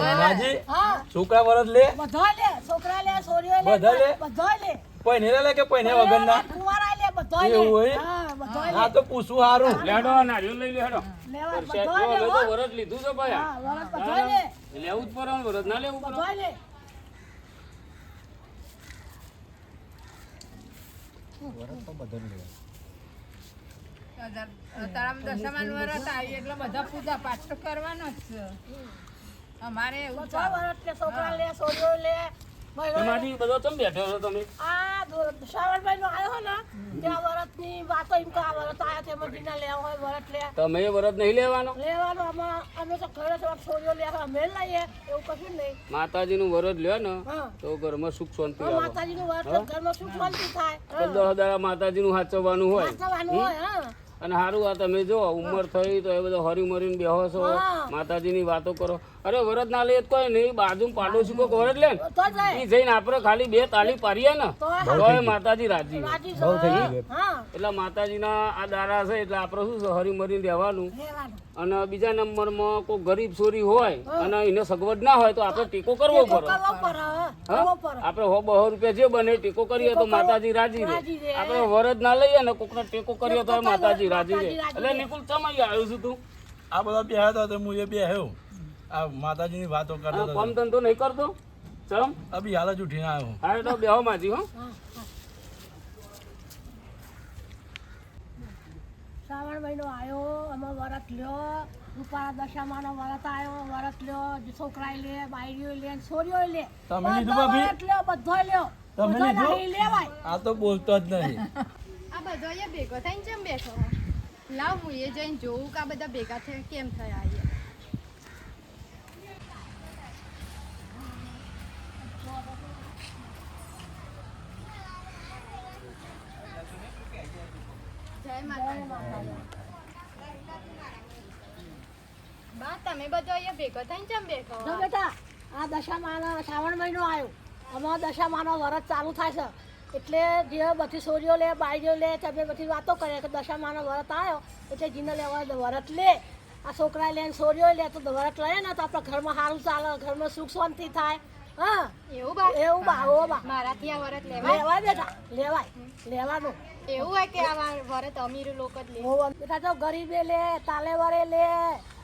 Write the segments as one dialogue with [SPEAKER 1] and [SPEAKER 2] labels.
[SPEAKER 1] માજી છોકરા વરસ લે.
[SPEAKER 2] બધા લે છોકરા લે છોરીઓ લે
[SPEAKER 1] બધા લે?
[SPEAKER 2] બધા લે.
[SPEAKER 1] પૈનેરા લે કે પૈને વગરના?
[SPEAKER 2] કુંવારા લે બધા લે.
[SPEAKER 1] એવું હોય?
[SPEAKER 2] હા બધા લે.
[SPEAKER 1] હા તો પૂછવું હારું.
[SPEAKER 3] લેડો નારિયેળ લઈ લે હેડો.
[SPEAKER 2] લેવા બધા લે
[SPEAKER 3] અમે
[SPEAKER 2] હો.
[SPEAKER 3] તો વરસ લીધું છે ભાઈ.
[SPEAKER 2] હા વરસ બધા લે.
[SPEAKER 3] લેવું જ પડે વરસ ના લેવું પડે.
[SPEAKER 2] બધા લે.
[SPEAKER 4] તારામાં દશામાન વરત આવી એટલે બધા પૂજા પાઠ તો કરવાનો જ છે. અમારે એવું
[SPEAKER 2] બધા વરસ લે છોકરા લે છોરીઓ લે. બૈરો
[SPEAKER 3] તમારી બધો ચમ બેઠો છો તમે?
[SPEAKER 2] આ શ્રાવણભાઈ નો આવ્યો ને ત્યાં વરસની વાતો એમ કે આ વરસ આયા છે મદીના લેવા હોય વરસ લે.
[SPEAKER 3] તમે વરત નહીં લેવાનો?
[SPEAKER 2] લેવાનું અમે અમે તો ઘરે તો છોરીઓ લે અમે લઈએ એવું કશું નહીં.
[SPEAKER 3] માતાજીનું વરસ લ્યો ને તો ઘરમાં સુખ શાંતિ
[SPEAKER 2] હવે
[SPEAKER 3] આવે.
[SPEAKER 2] માતાજીનું વરસ ઘરમાં સુખ શાંતિ થાય.
[SPEAKER 3] પંદર હજાર માતાજીનું હાચવવાનું હોય.
[SPEAKER 2] વાંચવાનું હોય હા.
[SPEAKER 3] અને સારું આ તમે જો ઉંમર થઈ તો એ બધો હરી મરીને બેહો છો. માતાજીની વાતો કરો. અરે વરદ ના લઈએ કોઈ નહીં બાજુ પાડોશી કોઈ વરસ લે ને. ઈ જઈને આપણે ખાલી બે તાળી પાડીએ ને.
[SPEAKER 2] તો
[SPEAKER 3] એ માતાજી રાજી એટલે માતાજીના આ દારા છે એટલે આપણે શું છે હરી મરીને રહેવાનું.
[SPEAKER 2] લેવાનું
[SPEAKER 3] અને બીજા નંબરમાં કોઈ ગરીબ છોરી હોય અને એને સગવડ ના હોય તો આપણે ટેકો કરવો પડે. આપણે હો બહો રૂપિયા જે બને ટેકો કરીએ તો માતાજી રાજી રહે. આપણે વરદ ના લઈએ ને કોકનો ટેકો કરીએ તો માતાજી રાજી રહે. એટલે નિકુલ ચમાઈ આવ્યો છું તું?
[SPEAKER 1] આ બધા બે હતા તો હું એ બેહ્યો આ માતાજીની વાતો કરતો
[SPEAKER 3] કામ ધંધો નહીં કરતો? ચમ?
[SPEAKER 1] અભી હાલ જ ઉઠીને આવ્યો
[SPEAKER 3] હા. તો બેહો માજી હો.
[SPEAKER 2] શ્રાવણ મહિનો આવ્યો એમાં વરત લ્યો રૂપાળા દશામાનો વરત આવ્યો વરત લ્યો છોકરા છોકરાએ લે બાયરીઓ લે છોરીઓ લે.
[SPEAKER 1] તમે લીધું ભાભી?
[SPEAKER 2] વરત લ્યો બધો લ્યો.
[SPEAKER 1] તમે
[SPEAKER 2] બધો
[SPEAKER 1] લીધું?
[SPEAKER 2] લેવાય.
[SPEAKER 1] આ તો બોલતો જ નહીં.
[SPEAKER 5] આ બધો અહીંયા ભેગો થઈને જેમ બેઠો લાવ હું એ જઈને જોઉં કે આ બધા ભેગા થયા કેમ થયા અહીંયા જય માતાજી બા તમે બધો અહીંયા ભેગો થઈને જેમ બેઠો
[SPEAKER 2] જો બેટા આ દશામાનો શ્રાવણ મહિનો આવ્યો. અમારો દશામાનો વરત ચાલુ થાય છે. એટલે જે બધી છોરીઓ લે બાયરીઓ લે તમે બધી વાતો કરે કે દશામાનો વરત આવ્યો એટલે જીને લેવા વરત લે. આ છોકરા લે છોરીઓ લે તો વરત લે ને તો આપણા ઘરમાં સારું ચાલે ઘરમાં સુખ શાંતિ થાય. હા.
[SPEAKER 5] એવું બા?
[SPEAKER 2] એવું બા ઓ બા.
[SPEAKER 5] મારાથી આ વરત લેવાય?
[SPEAKER 2] લેવાય બેટા લેવાય લેવાનું.
[SPEAKER 5] એવું હોય કે આ વરત અમીર લોકો જ લે.
[SPEAKER 2] બેટા તો ગરીબે લે તાલેવારે લે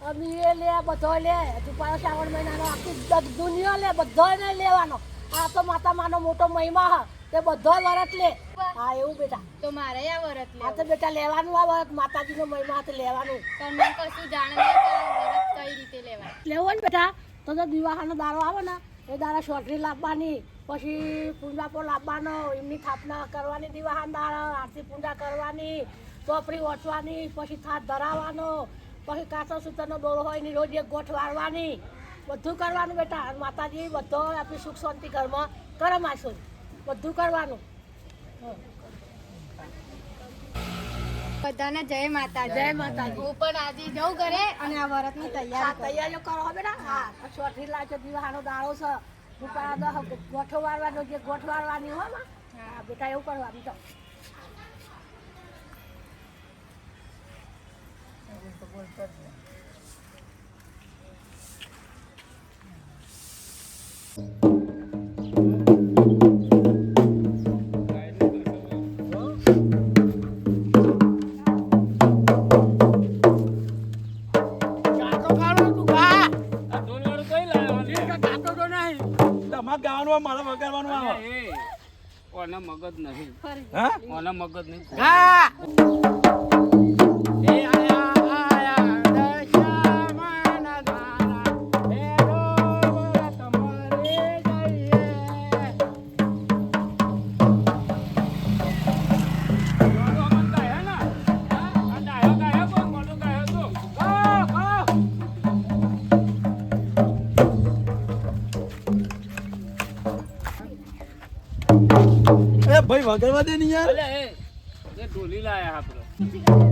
[SPEAKER 2] અમીરે લે બધો લે. દુપારો શ્રાવણ મહિનાનો આખી દ- દુનિયા લે બધોય લેવાનો. આ તો માતા માનો મોટો મહિમા હ તે બધો વરત લે. હા એવું બેટા.
[SPEAKER 5] તો મારે આ વરત
[SPEAKER 2] આ તો બેટા લેવાનું આ વરત માતાજીનો મહિમા તે લેવાનું.
[SPEAKER 5] તમને કશું જાણ નહીં કે આ વરત કઈ રીતે લેવાય.
[SPEAKER 2] લેવો ને બેટા તો દિવાહાનો દારો આવે ને એ દાડા શોટરી લાવવાની, પછી પૂંજાપો લાવવાનો, એમની સ્થાપના કરવાની, દિવાહાન દાડા, આરતી પૂજા કરવાની, ચોપડી ઓછવાની પછી થાત ધરાવવાનો, પછી કાચો સૂતરનો દોરો હોય એની રોજ એક ગોઠ વાળવાની. બધું કરવાનું બેટા. માતાજી બધો આપણી સુખ શાંતિ ઘરમાં કરમાશું. બધું કરવાનું.
[SPEAKER 5] બધાને જય માતા
[SPEAKER 2] જય માતા
[SPEAKER 5] હું પણ આજે જઉં ઘરે અને આ વરતની તૈયારી
[SPEAKER 2] તૈયારીઓ કરો હવે બેટા. હા છોઠી લાવજો દિવાહાનો દાડો છે રૂપાળા ગોઠો વાળવાનો જે ગોઠ વાળવાની હોય હા બેટા એવું કરવાનું તો
[SPEAKER 3] આ ઓને મગજ નહીં.
[SPEAKER 1] હા?
[SPEAKER 3] ઓને મગજ નહીં.
[SPEAKER 1] એ ભાઈ વગાડવા દે ને યાર.
[SPEAKER 3] એ ઢોલી લાયા આપણે.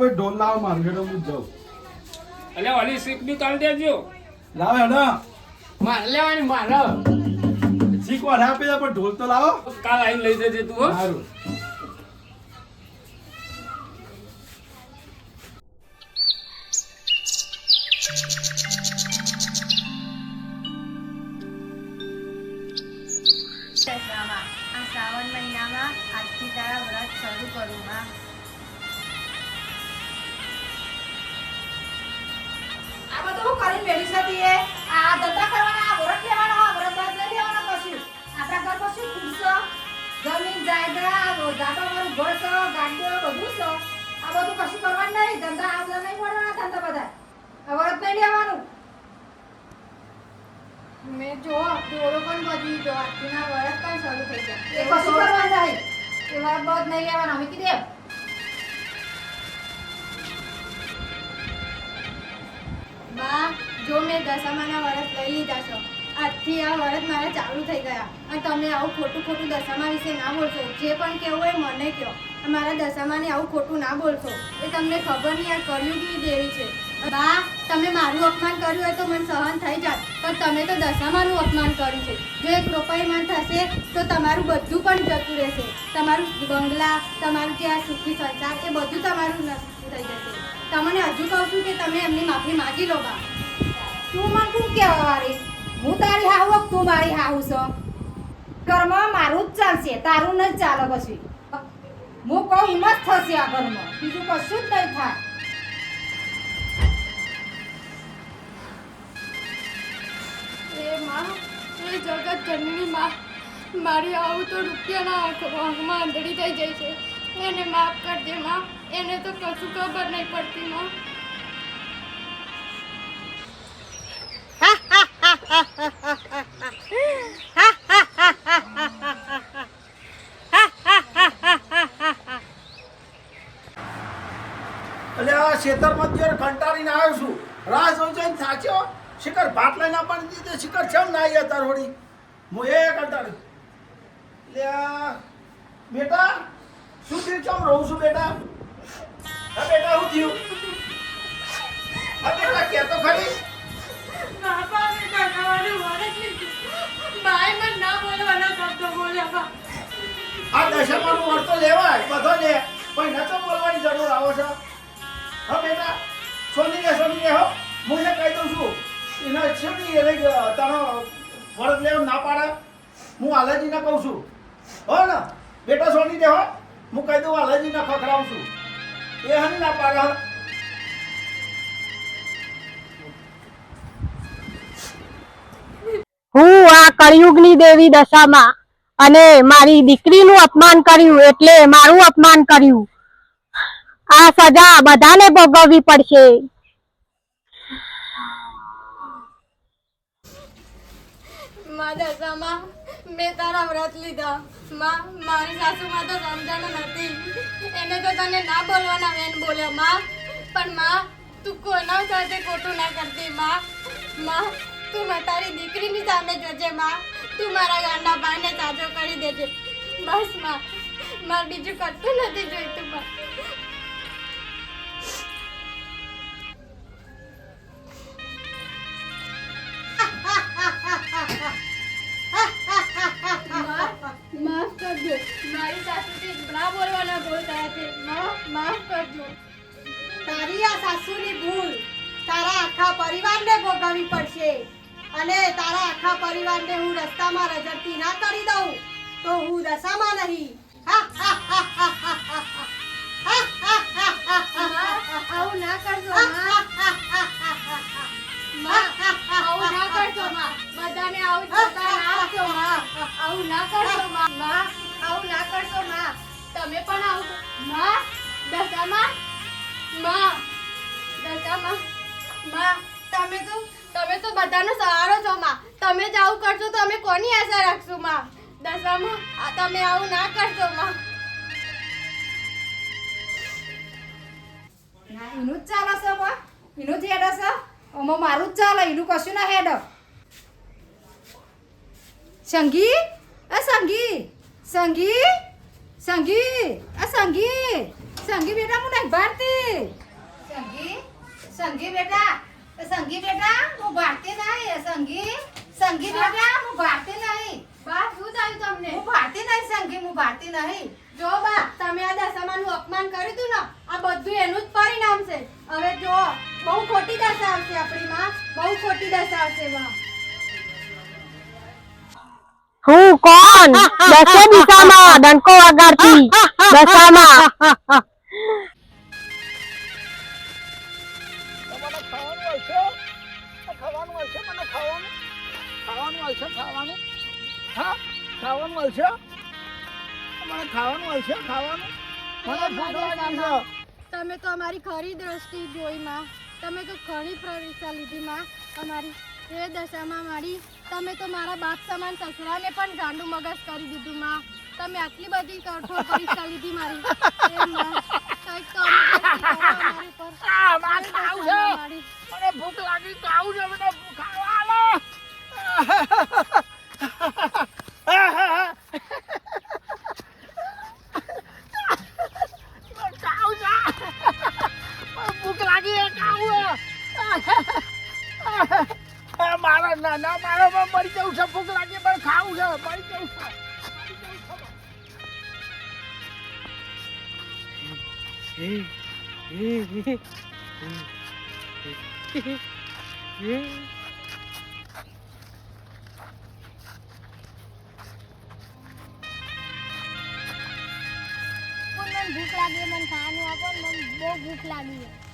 [SPEAKER 1] ભાઈ ઢોલ લાવ મારું હેડો હું જાઉં.
[SPEAKER 3] એટલે ઓલી સીક બી કાઢી દેજો.
[SPEAKER 1] લાવો હેડો.
[SPEAKER 3] મારે લેવાની માર.
[SPEAKER 1] શીખવા ના આપી દે પણ ઢોલ તો લાવો.
[SPEAKER 3] કાલ આવીને લઈ જજે તું હો.
[SPEAKER 1] સારું.
[SPEAKER 4] જમીન જાયગા મારું ઘર છે ગાડીઓ બધું છે. આ બધું કશું કરવાનું નહીં ધંધા આ બધા નહીં પડવાના ધંધા બધા. આ વ્રત નહીં લેવાનું.
[SPEAKER 5] મેં જો દોરો પણ બધી જો આજથીના વ્રત પણ શરૂ થઈ
[SPEAKER 4] એ
[SPEAKER 5] ગયા
[SPEAKER 4] કશું કરવાનું નહીં. એ વ્રત બધ નહીં લેવાના અમે કીધે
[SPEAKER 5] બા જો મેં દશામાના વર્ષ લઈ લીધા છો. આજથી આ વ્રત મારા ચાલુ થઈ ગયા. અને તમે આવું ખોટું ખોટું દશામા વિશે ના બોલશો. જે પણ કહેવું હોય મને કહો મારા દશામાને આવું ખોટું ના બોલશો. એ તમને ખબર નહીં, આ કળિયુગની દેવી છે. બા, તમે મારું અપમાન કર્યું હોય તો મને સહન થઈ જાય પણ તમે તો દશામાનું અપમાન કર્યું છે. જો એક રૂપાઈમાન થશે, તો તમારું બધું પણ જતું રહેશે. તમારું બંગલા, તમારું જે સુખી સંસાર એ બધું તમારું નષ્ટ થઈ જશે. તમને હજુ કહું છું કે તમે એમની માફી માગી લો, બા.
[SPEAKER 4] તું મને શું કહેવા વાળી? હું તારી હાહુ તું મારી હાહુ છો? કર્મ મારું જ ચાલશે, તારું ન ચાલે પછી. હું કહું એમ જ થશે આ ઘરમાં. બીજું કશું જ નહીં થાય.
[SPEAKER 5] એ એ જગત જનની માં, મારી આવું તો રૂપિયાના આંખમાં આંધળી થઈ જાય છે. એને માફ કરજે માં, એને તો કશું ખબર નહીં પડતી માં.
[SPEAKER 6] ખેતરમાં અત્યારે કંટાળીને આવ્યો છું. રાહ જોઈ જોઈને થાક્યો? શિખર ભાત લઈને આપવાની દીધી શિખર કેમ ના આવ્યા અત્યારે વળી હું એ કંટાળ્યો. એટલે આ, બેટા, શું થયું? કેમ રહું છું બેટા? બેટા શું થયું? હા બેટા કે તો ખરી? આ દશામાનું વર્તો લેવાય, બધો લે. પણ તો બોલવાની જરૂર આવો છો. હા બેટા, સોની લે સોની લે, હો. એ કહી દઉં છું, એને છે નહીં એને તારો ફરજ લેવા ના પાડે. હું આલાજીને કહું છું. હો ને, બેટા સોની દે, હો. હું કહી દઉં, આલાજીને ખખડાવું છું. એ હની ના પાડે
[SPEAKER 7] કળિયુગની દેવી દશામાં અને મારી દીકરીનું અપમાન કર્યું એટલે મારું અપમાન કર્યું. આ સજા બધાને ભોગવવી પડશે.
[SPEAKER 5] માં તારા વ્રત લીધા. માં, મારી સાસુમાં તો સમજણ નથી. એને તો તને ના બોલવાના વેન બોલ્યા, માં. પણ માં, તું કોના સાથે ખોટું ના કરતી, માં? માં તું તારી દીકરીની સામે જોજે, માં. તું મારા ગાંડા ભાઈને સાજો કરી દેજે. બસ, માં. માર બીજું કરતું નથી જોઈતું, માં. માફ
[SPEAKER 4] અને તારા આખા પરિવારને હું રસ્તામાં રજડતી ના કરી દઉં તો હું દશામાં નહીં
[SPEAKER 5] આવું ના કરજો આવું ના કરજો માં બધાને આવું જતા ના આપજો માં આવું ના કરજો માં માં આવું ના કરજો માં તમે પણ આવું માં દશામાં માં દશામાં માં તમે તો તમે તો બધાનો સહારો છો માં. તમે જ આવું કરશો તો અમે કોની આશા રાખશું માં? દશામાં? આ તમે આવું ના કરશો માં.
[SPEAKER 4] ના એનું જ ચાલે છે માં. એનું જ હેડ છે આમાં મારું જ ચાલે એનું કશું ના હેડ. સંગી? અ સંગી? સંગી? સંગી? અ સંગી? સંગી બેટા હું નહીં ભારતી.
[SPEAKER 5] સંગી? સંગી બેટા સંગી બેટા હું ભારતી નહીં સંગી સંગી બેટા હું ભારતી નહીં. બા શું થયું તમને? હું ભારતી નહીં સંગી હું ભારતી નહીં. જો બા તમે આ દશામાનું અપમાન કર્યું હતું ને આ બધું એનું જ પરિણામ છે. હવે જો બહુ ખોટી દશા આવશે આપણી માં બહુ ખોટી દશા આવશે બા.
[SPEAKER 8] હું કોણ? દસે દિશામાં ડંકો વગાડતી દશામાં.
[SPEAKER 6] ખાવાનું ખાવાનું હોય મને ખાવાનું? ખાવાનું હોય ખાવાનું? હા? ખાવાનું હોય મને ખાવાનું હોય ખાવાનું? મને ભૂખ લાગી છે.
[SPEAKER 5] તમે તો અમારી ખરી દ્રષ્ટિ જોઈ માં. તમે તો ઘણી પરીક્ષા લીધી માં. અમારી એ દશામાં મારી તમે તો મારા બાપ સમાન સસરાને પણ ગાંડું મગજ કરી દીધું માં. તમે આટલી બધી કઠોર પરીક્ષા લીધી મારી. એ માં, તો અનુભૂતિ કરો અમારી પર.
[SPEAKER 6] આ માં
[SPEAKER 5] એ
[SPEAKER 6] ખાવું
[SPEAKER 5] દશામાં
[SPEAKER 6] છે. ભૂખ લાગી ખાવું આલો ભૂખ લાગી મારા નાના મારા મરી જવું છે ભૂખ લાગી પણ ખાવું છે મરી જવું છે
[SPEAKER 5] ભૂખ લાગી મને ખાવાનું આપો મને બહુ ભૂખ લાગી.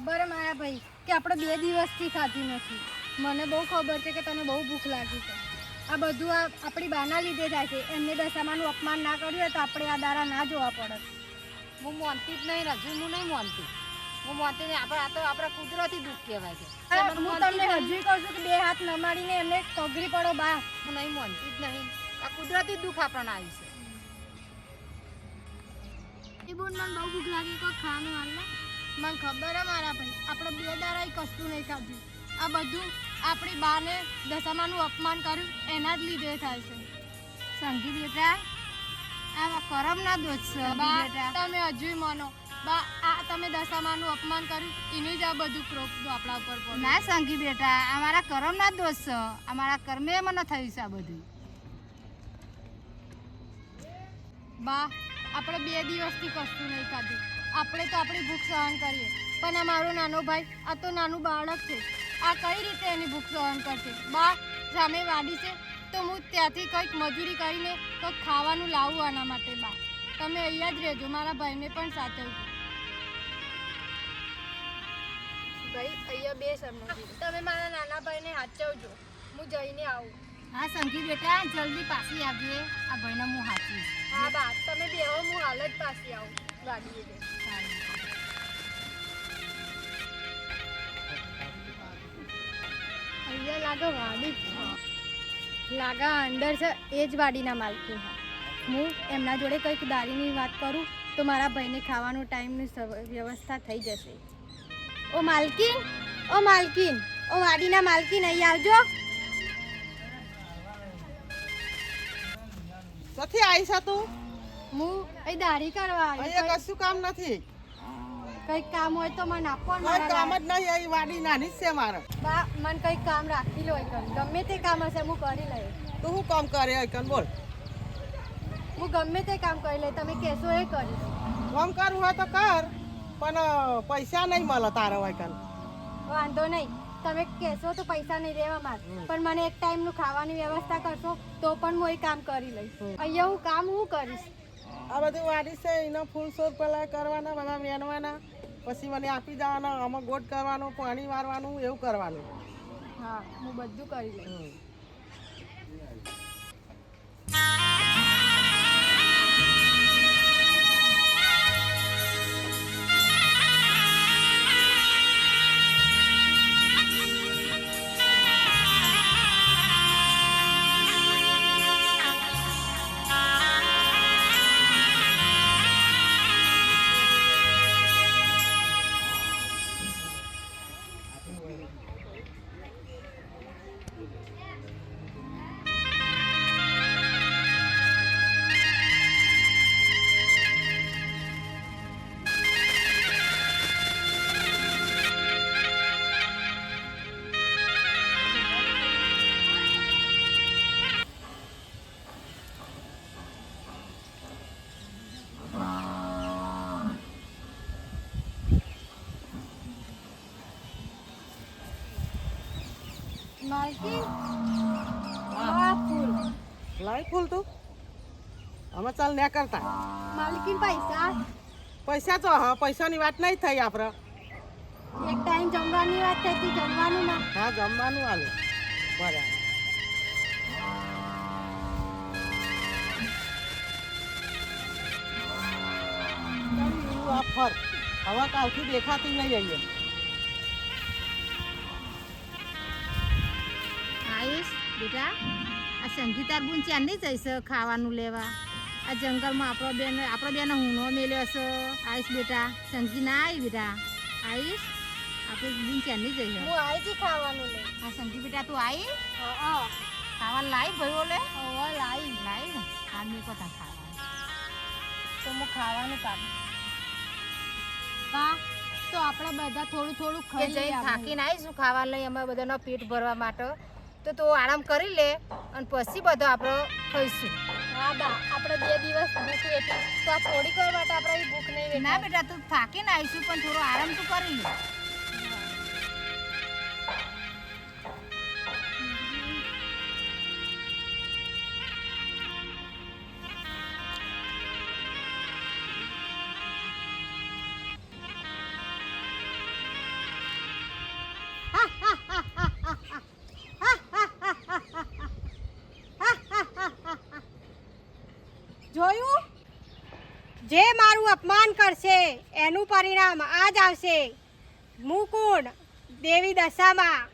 [SPEAKER 5] ખબર મારા ભાઈ કે આપણે બે દિવસથી ખાધી નથી. મને બહુ ખબર છે કે તને બહુ ભૂખ લાગી છે. આ બધું આ આપણી બાના લીધે થાય છે. એમને દશામાનું અપમાન ના કર્યું હોય તો આપણે આ દારા ના જોવા પડે.
[SPEAKER 4] હું માનતી જ નહીં રજુ હું નહીં માનતી. હું માનતી નહીં. આપણે આ તો આપણા કુદરતી દુઃખ કહેવાય છે.
[SPEAKER 5] હું તમને હજુ કહું છું કે બે હાથ નમાડીને એમને તગરી પડો બા
[SPEAKER 4] હું નહીં માનતી જ નહીં. આ કુદરતી દુઃખ આપણને આવી છે.
[SPEAKER 5] એ બોન મને બહુ ભૂખ લાગી. કોઈ ખાવાનું હાલ ને? મને ખબર હે મારા ભાઈ આપણે બે દારાય કશું નહીં ખાધું આ બધું આપણી બાને દશામાનું અપમાન કર્યું એના જ લીધે થાય છે.
[SPEAKER 4] સંગી બેટા આ કરમના દોષ છે
[SPEAKER 5] બા તમે હજુ માનો. બા આ તમે દશામાનું અપમાન કર્યું એનું જ આ બધું ક્રોપ આપણા ઉપર
[SPEAKER 4] ના સંગી બેટા અમારા કરમના દોષ છે. અમારા કર્મે મને થયું છે આ બધું.
[SPEAKER 5] બા આપણે બે દિવસથી કશું નહીં ખાધું. આપણે તો આપણી ભૂખ સહન કરીએ. પણ આ મારો નાનો ભાઈ આ તો નાનું બાળક છે. આ કઈ રીતે એની ભૂખ સહન કરશે? બા સામે વાડી છે તો હું ત્યાંથી કંઈક મજૂરી કરીને કંઈક ખાવાનું લાવું આના માટે બા. તમે અહીંયા જ રહેજો મારા ભાઈને પણ સાચવજો ભાઈ અહીંયા બે સમજો તમે મારા નાના ભાઈને સાચવજો. હું જઈને આવું.
[SPEAKER 4] હા સંગી બેટા જલ્દી પાછી આવીએ. આ ભાઈને હું હાચીશ
[SPEAKER 5] હા બા તમે બેહો હું હાલ જ પાછી આવું ગાડીએ અહીંયા લાગે વાડી લાગા અંદર છે એ જ વાડીના માલકીન હા હું એમના જોડે કંઈક દારીની વાત કરું તો મારા ભાઈને ખાવાનો ટાઈમની વ્યવસ્થા થઈ જશે. ઓ માલકીન ઓ માલકીન ઓ વાડીના માલકીન અહીં આવજો.
[SPEAKER 9] નથી છે તું
[SPEAKER 5] હું અહીં દાઢી કરવા આવી
[SPEAKER 9] અહીંયા કશું કામ નથી.
[SPEAKER 5] કંઈક કામ હોય તો મને આપો
[SPEAKER 9] કોઈ કામ જ નહીં અહીં વાડી નાની જ છે મારે.
[SPEAKER 5] બા મને કંઈક કામ રાખી લો એકમ ગમે તે કામ હશે હું કરી લઈ
[SPEAKER 9] તું શું કામ કરે અહીં બોલ.
[SPEAKER 5] હું ગમે તે કામ કરી લઈ તમે કહેશો એ કરીશ.
[SPEAKER 9] કામ કરવું હોય તો કર પણ પૈસા નહીં મળે તારો હોય
[SPEAKER 5] વાંધો નહીં. તમે કહેશો તો પૈસા નહીં રહેવા માર. પણ મને એક ટાઈમનું ખાવાની વ્યવસ્થા કરશો તો પણ હું એ કામ કરી લઈશ. અહીંયા હું કામ હું કરીશ?
[SPEAKER 9] આ બધું વાડી છે એનો ફૂલ સોર પેલા કરવાના બધા વેણવાના. પછી મને આપી જવાના આમાં ગોટ કરવાનું પાણી મારવાનું એવું કરવાનું.
[SPEAKER 5] હા હું બધું કરી લઈશ.
[SPEAKER 9] અમે ચાલ ને કરતા.
[SPEAKER 5] માલકી પૈસા?
[SPEAKER 9] પૈસા તો હા પૈસાની વાત નહીં થઈ આપણે
[SPEAKER 5] એક ટાઈમ જમવાની વાત થઈ હતી જમવાનું ના.
[SPEAKER 9] હા જમવાનું હાલે. બરાબર. આ ફર. હવે કાલથી દેખાતી નહીં અહીંયા.
[SPEAKER 4] આયુષ બેટા આ સંગીતા ગુણ ચાંદી જઈશ ખાવાનું લેવા? આ જંગલમાં આપણો બેન આપણો બેન હુનો મેલ્યો છે આયુષ બેટા સંગી ના આવી બેટા. આયુષ આપણે ગુણ ચાંદી જઈએ
[SPEAKER 5] હું? આવી છું ખાવાનું લે.
[SPEAKER 4] આ સંગી બેટા તું આવી ખાવા લાવી ભયો લે.
[SPEAKER 5] લાવી
[SPEAKER 4] લાવી આ મેં કોતા ખાવાનું
[SPEAKER 5] તો હું ખાવાનું કાઢું
[SPEAKER 4] કા
[SPEAKER 5] તો આપણે બધા થોડું થોડું ખાઈ
[SPEAKER 4] જઈ થાકીને આવીશું ખાવા લઈ અમે બધાનો પેટ ભરવા માટે. તો તું આરામ કરી લે અને પછી બધો આપણે ખાઈશું.
[SPEAKER 5] હા બા, આપણે બે દિવસ ભૂખ વેઠી તો આ થોડીક વાર માટે આપણે ભૂખ નહીં.
[SPEAKER 4] ના બેટા, તું થાકીને આવીશું, પણ થોડો આરામ તું કરી લે
[SPEAKER 8] જે મારું અપમાન કરશે, એનું પરિણામ આ જ આવશે. મુકુંડ દેવી દશામાં.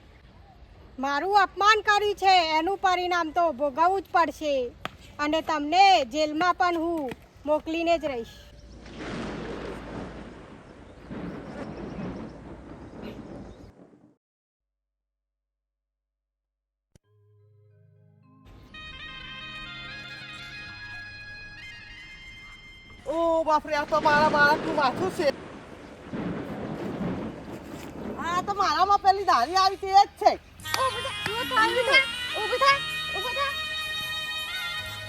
[SPEAKER 8] મારું અપમાન કર્યું છે, એનું પરિણામ તો ભોગવવું જ પડશે. અને તમને જેલમાં પણ હું મોકલીને જ રહીશ.
[SPEAKER 9] બાપરે આ તો મારા બાળકનું માથું છે. આ તો મારામાં પેલી ધારી આવી તે જ છે.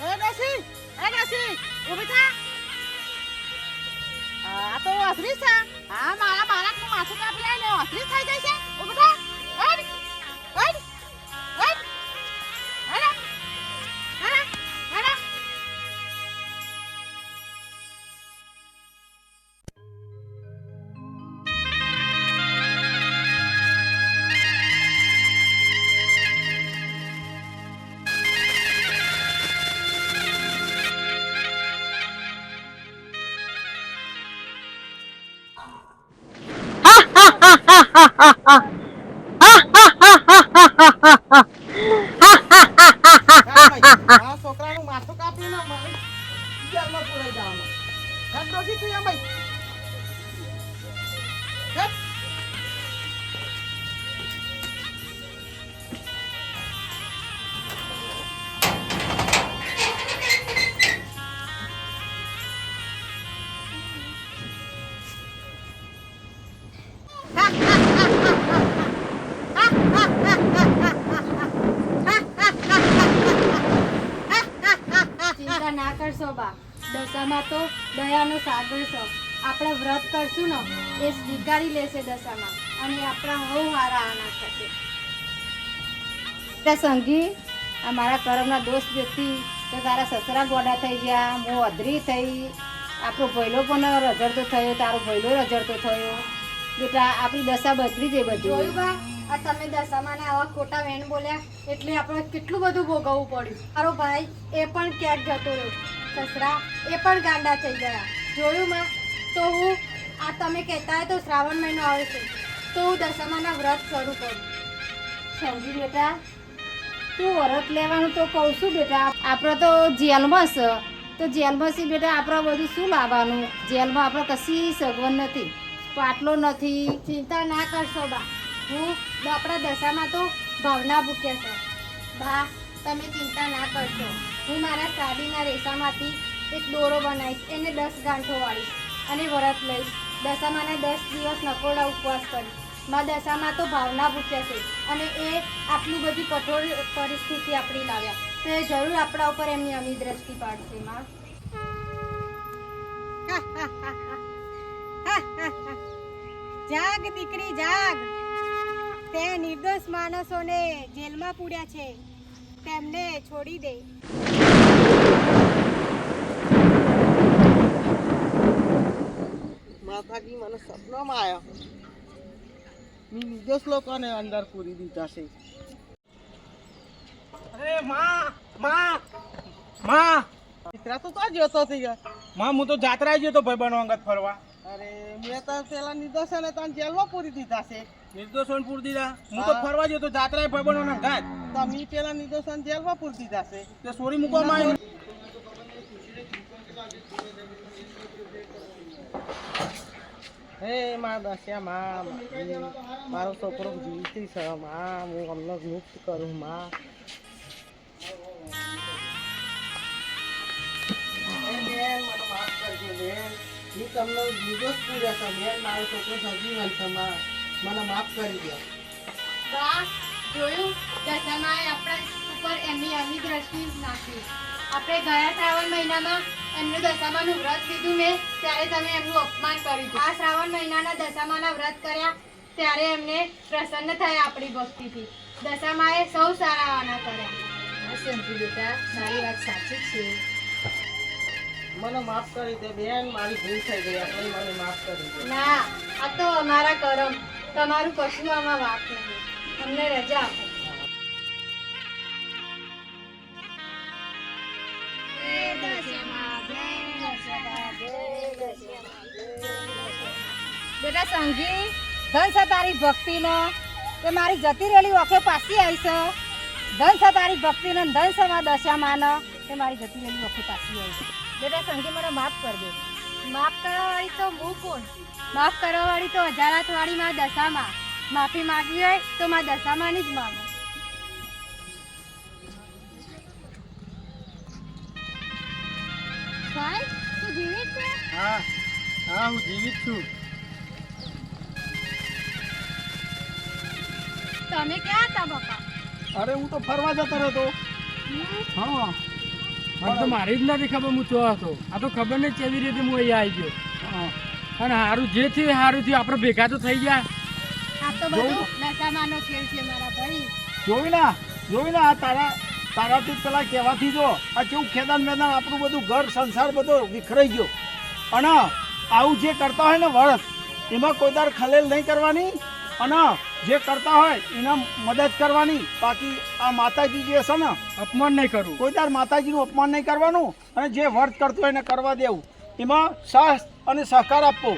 [SPEAKER 9] એ નસી એ નસી ઊભી થા. આ તો અસરી છે હા મારા બાળકનું માથું કાપી લઈને અસરી થઈ છે. ઊભી થા. છોકરાનું માથું મારે જેલમાં પુરાઈ જવાનું તું એમ
[SPEAKER 5] સાગર આપણે વ્રત કરશું ને એ સ્વીકારી લેશે દશામાં. અને આપણા બહુ સારા આના થશે.
[SPEAKER 4] તે સંગી આ મારા કરમના દોસ્ત વ્યક્તિ તો તારા સસરા ગોડા થઈ ગયા હું અધરી થઈ. આપણો ભૈલો પણ રજડતો થયો તારો ભૈલો રજડતો થયો. બેટા આપણી દશા બદલી બધી.
[SPEAKER 5] જોયું બા? આ તમે દશામાં આવા ખોટા વેણ બોલ્યા એટલે આપણે કેટલું બધું ભોગવવું પડ્યું. મારો ભાઈ એ પણ ક્યાંક જતો રહ્યો. સસરા એ પણ ગાંડા થઈ ગયા. જોયું માં તો હું, આ તમે કહેતા હોય તો શ્રાવણ મહિનો આવે છે. તો હું દશામાના વ્રત શરૂ કરું.
[SPEAKER 4] સમજી બેટા, તું વ્રત લેવાનું તો કહું છું બેટા. આપણે તો જેલમાં છે. તો જેલમાં છે બેટા આપણે બધું શું લાવવાનું? જેલમાં આપણે કશી સગવડ નથી. પાટલો નથી.
[SPEAKER 5] ચિંતા ના કરશો બા. હું આપણા દશામાં તો ભાવના ભૂખ્યા છે. બા, તમે ચિંતા ના કરશો. હું મારા સાડીના રેસામાંથી એક દોરો બનાવીશ, એને દસ ગાંઠો વાળીશ અને વ્રત લઈશ. દશામાના દસ દિવસ નકોરડા ઉપવાસ કરીશમાં દશામાં તો ભાવના ભૂખ્યા છે અને એ આટલી બધી કઠોર પરિસ્થિતિ આપણી લાવ્યા. તો એ જરૂર આપણા ઉપર એમની અમી દ્રષ્ટિ પાડશે, માં.
[SPEAKER 8] જાગ દીકરી, જાગ. તે નિર્દોષ માણસોને જેલમાં પૂર્યા છે. તેમને છોડી દે.
[SPEAKER 10] માતાજી મને સપનામાં આવ્યા મેં બીજો શ્લોકોને અંદર પૂરી દીધા છે. અરે માં માં માં. દીકરા તો ક્યાં જોતો થઈ ગયા?
[SPEAKER 6] માં હું તો જાત્રાએ ગયો તો બનો અંગત ફરવા.
[SPEAKER 10] અરે મેં તો પેલા નિર્દોષોને તને જેલમાં પૂરી દીધા છે.
[SPEAKER 6] નિર્દોષોને પૂરી દીધા? હું તો ફરવા ગયો તો જાત્રાએ ભાઈબંધો અંગાત.
[SPEAKER 10] તમે પેલા નિર્દોષોને જેલમાં પૂરી દીધા છે.
[SPEAKER 6] તે સોરી મૂકવામાં આવ્યું
[SPEAKER 10] હે માં દસ્યા માં મારો છોકરો જીવતી છે માં હું અમને મુક્ત કરું માં. મને માફ કરજો બેન. હું તમને નિર્દોષ પૂર્યા છે બેન મારો છોકરો સજીવન છે માં. મને માફ કરી દો.
[SPEAKER 5] જોયું? દશામાએ આપણા ઉપર એમની એમની દ્રષ્ટિ નાખી. આપણે ગયા શ્રાવણ મહિનામાં એમનું દશામાનું વ્રત લીધું મેં ત્યારે તમે એમનું અપમાન કર્યું. આ શ્રાવણ મહિનાના દશામાના વ્રત કર્યા ત્યારે એમને પ્રસન્ન થયા આપણી ભક્તિથી. દશામાએ સૌ સારા આના કર્યા.
[SPEAKER 4] બેટા મારી વાત સાચી છે.
[SPEAKER 10] મને માફ કરી દે બેન મારી ભૂલ થઈ ગઈ આપણે મને માફ કરી દે.
[SPEAKER 5] ના આ તો અમારા કરમ. તમારું કશું આમાં વાક નહીં. અમને રજા આપો.
[SPEAKER 4] બેટા સંગી, ધન છે ભક્તિનો. તે મારી જતી રહેલી ઓખે પાછી આવી ધન છે ભક્તિનો ધન છે મારા દશામાં તે મારી જતી રહેલી ઓખે પાછી આવી છે. બેટા સંગી, મને માફ કર દે.
[SPEAKER 5] માફ કરવાવાળી તો હું કોણ? માફ કરવાવાળી તો હજારાત વાળી માં દશામાં. માફી માંગવી હોય તો મારા દશામાંની જ માગો. ભાઈ તું
[SPEAKER 6] હા હા, હું જીવિત છું.
[SPEAKER 5] તમે ક્યાં હતા બાપા?
[SPEAKER 6] અરે હું તો ફરવા જતો રહ્યો હા.
[SPEAKER 3] મને તો મારી જ નથી ખબર હું ચો હતો. આ તો ખબર નહીં કેવી રીતે હું અહીંયા આવી ગયો.
[SPEAKER 6] હા.
[SPEAKER 3] અને સારું જે થયું સારું થયું. આપણે ભેગા તો થઈ ગયા.
[SPEAKER 5] આ તો બધું દશામાંનો ખેલ છે મારા ભાઈ.
[SPEAKER 6] જોઈ ના? જોઈ ના? આ તારા તારાથી પેલા કહેવાથી જો આ કેવું ખેદાન મેદાન આપણું બધું ઘર સંસાર બધો વિખરાઈ ગયો. અને આવું જે કરતા હોય ને વળત એમાં કોઈ દાર ખલેલ નહીં કરવાની? અને જે કરતા હોય એને મદદ કરવાની. બાકી આ માતાજી જે છે ને
[SPEAKER 3] અપમાન નહીં કરવું
[SPEAKER 6] કોઈ તાર માતાજીનું અપમાન નહીં કરવાનું અને જે વર્ત કરતું હોય એને કરવા દેવું. એમાં સાહસ અને સહકાર આપવો.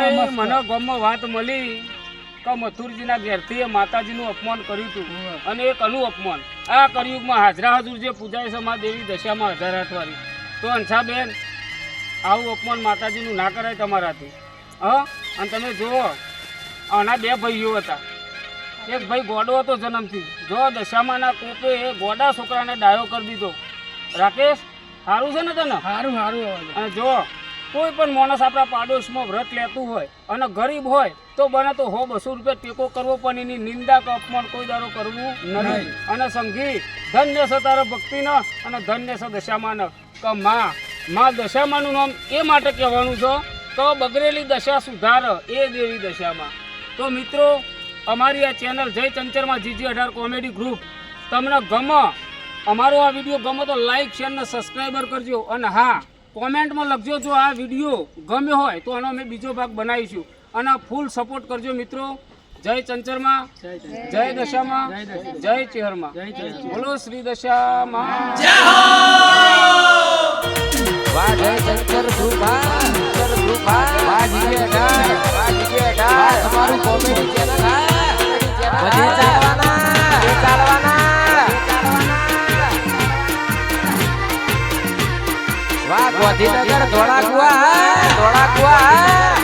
[SPEAKER 3] મને મને ગામમાં વાત મળી. કે મથુરજીના ઘેરથી એ માતાજીનું અપમાન કર્યું હતું. અને એક અનુ અપમાન. આ કળિયુગમાં હાજરા હાજર જે પૂજાય છે મા દેવી દશામાં હજાર હાથવાળી તો અંશાબેન આવું અપમાન માતાજીનું ના કરાય તમારાથી. હા? અને તમે જુઓ આના બે ભાઈઓ હતા. એક ભાઈ ગોડો હતો જન્મથી. જો દશામાના કોપે એ ગોડા છોકરાને ડાયો કરી દીધો. રાકેશ સારું છે ને તને? સારું સારું અને જો કોઈ પણ માણસ આપણા પાડોશમાં વ્રત લેતું હોય અને ગરીબ હોય તો બને તો હો બસો રૂપિયા ટેકો કરવો પણ એની નિંદા કે અપમાન કોઈ દારો કરવું નહીં. અને સમજી ધન્ય છે તારા ભક્તિનો અને ધન્ય છે દશામાન. કે માં માં દશામાનું નામ એ માટે કહેવાનું છે તો બગડેલી દશા સુધાર એ દેવી દશામાં. તો મિત્રો અમારી આ ચેનલ જય ચંચરમાં જીજી અઢાર કોમેડી ગ્રુપ તમને ગમે અમારો આ વીડિયો ગમો તો લાઈક શેર ને સબસ્ક્રાઈબર કરજો. અને હા કોમેન્ટમાં લખજો જો આ વીડિયો ગમ્યો હોય તો આનો અમે બીજો ભાગ બનાવીશું. અને ફૂલ સપોર્ટ કરજો મિત્રો. જય ચંચરમાં. જય દશામાં. જય ચેહરમાં. બોલો શ્રી દશામાં.
[SPEAKER 11] જય શંકર ધ્રુભા શંકર ધ્રુભા વાહ અઢાર. વાહ અઢાર. તમારું કોમેડી ચેનલ હા ચાલવાના. બધે ચાલવાના. વાહ ગોધીનગર ધોળાકુવા ધોળાકુવા